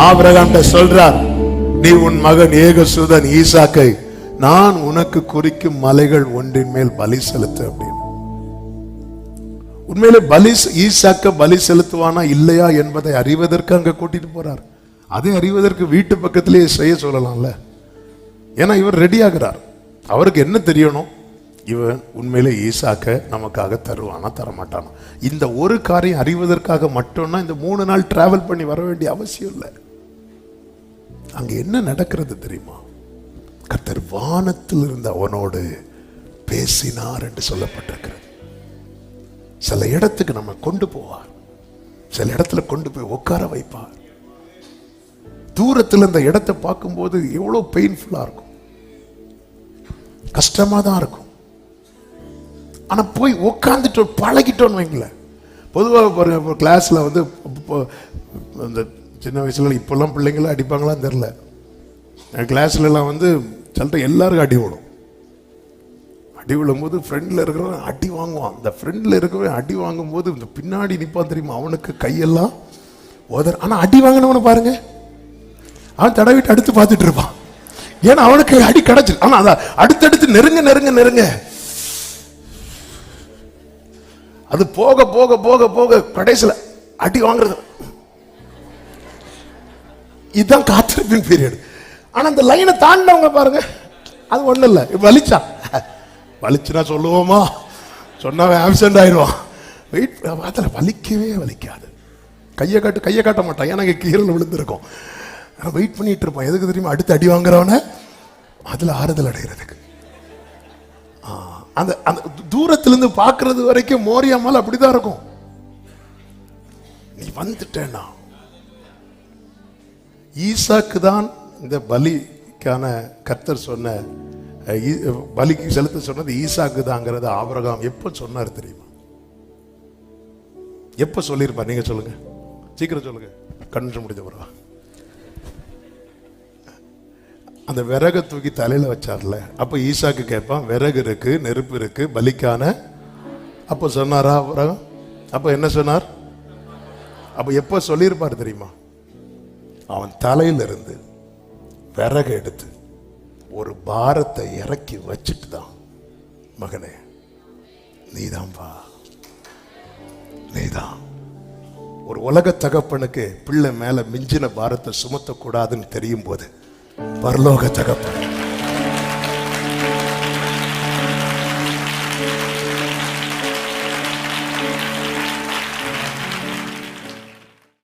Abraham சொல்றார் நீ உன் மகன் ஏகசுதன் ஈசாக்கை நான் உனக்கு குறிக்கும் மலைகள் ஒன்றின் மேல் பலி செலுத்து அப்படின்னு. உண்மையிலே பலி ஈசாக்க பலி செலுத்துவானா இல்லையா என்பதை அறிவதற்கு அங்க கூட்டிட்டு போறார். அதை அறிவதற்கு வீட்டு பக்கத்திலேயே செய்ய சொல்லலாம்ல. ஏன்னா இவர் ரெடி ஆகிறார். அவருக்கு என்ன தெரியணும்? இவன் உண்மையிலே ஈசாக்க நமக்காக தருவானா தரமாட்டானா? இந்த ஒரு காரியம் அறிவதற்காக மட்டும்னா இந்த மூணு நாள் டிராவல் பண்ணி வர வேண்டிய அவசியம் இல்லை. அங்கே என்ன நடக்கிறது தெரியுமா? கர்த்தர் வானத்தில் இருந்த அவனோடு பேசினார் என்று சொல்லப்பட்டிருக்கிறது. சில இடத்துக்கு நம்ம கொண்டு போவார். சில இடத்துல கொண்டு போய் உட்கார வைப்பார். தூரத்தில் இந்த இடத்தை பார்க்கும்போது எவ்வளோ பெயின்ஃபுல்லாக இருக்கும். கஷ்டமாக தான் இருக்கும். ஆனால் போய் உட்காந்துட்டோம் பழகிட்டோன்னு வைங்களேன். பொதுவாக ஒரு கிளாஸில் வந்து இப்போ இந்த சின்ன வயசுல இப்போல்லாம் பிள்ளைங்களாம் அடிப்பாங்களான்னு தெரில கிளாஸ்லலாம் வந்து சிலட்ட எல்லாருக்கும் அடி விடும் அடி விழும்போது ஃப்ரெண்டில் இருக்கிறவன் அடி வாங்குவான். அந்த ஃப்ரெண்டில் இருக்கிறவன் அடி வாங்கும்போது இந்த பின்னாடி நிற்பான் தெரியுமா? அவனுக்கு கையெல்லாம் உதர். ஆனால் அடி வாங்கினவனை பாருங்க. அவன் தடவிட்டு அடுத்து பார்த்துட்டு இருப்பான். ஏன்னா அவனுக்கு அடி கிடைச்சிரு. ஆனால் அதான் அடுத்தடுத்து நெருங்க நெருங்க நெருங்க. அது போக போக போக போக கடைசியில் அடி வாங்குறது இதுதான் காத்திருப்பின் பீரியட் ஆனால் அந்த லைனை தாண்டினவங்க பாருங்க அது ஒன்றும் இல்லை. வலிச்சா? வலிச்சுனா சொல்லுவோமா? சொன்னவன் ஆப்சென்ட் ஆயிடுவான். வெயிட் அதில் வலிக்கவே வலிக்காது. கையை காட்டு கையை காட்ட மாட்டான். ஏன்னா கீரல் விழுந்திருக்கும். வெயிட் பண்ணிட்டு இருப்பான். எதுக்கு தெரியுமா? அடுத்து அடி வாங்குறவன அதில் ஆறுதல் அடைகிறதுக்கு அந்த அந்த தூரத்திலிருந்து பார்க்கறது வரைக்கும் மோரியாமல் அப்படிதான் இருக்கும். நீ வந்துட்டேன்னா? ஈசாக்கு தான் இந்த பலிக்கான கர்த்தர் சொன்ன ஈ- பலிக்கு செலுத்த சொன்னது ஈசாக்கு தாங்கிறத ஆபிரகாம் எப்போ சொன்னார் தெரியுமா? எப்போ சொல்லியிருப்பார்? நீங்கள் சொல்லுங்கள் சீக்கிரம் சொல்லுங்கள் கண்டு முடிஞ்ச பிறகு அந்த விறகை தூக்கி தலையில் வச்சார்ல. அப்போ ஈசாக்கு கேட்பான் விறகு இருக்கு நெருப்பு இருக்கு பலிக்கான. அப்போ சொன்னாரா ஆபிரகாம்? அப்போ என்ன சொன்னார்? அப்போ எப்போ சொல்லியிருப்பார் தெரியுமா? அவன் தலையிலிருந்து விறகு எடுத்து ஒரு பாரத்தை இறக்கி வச்சுட்டு தான் மகனே நீதான்பா நீதான். ஒரு உலக தகப்பனுக்கு பிள்ளை மேல மிஞ்சின பாரத்தை சுமத்தக்கூடாதுன்னு தெரியும் போது பரலோக தகப்பன்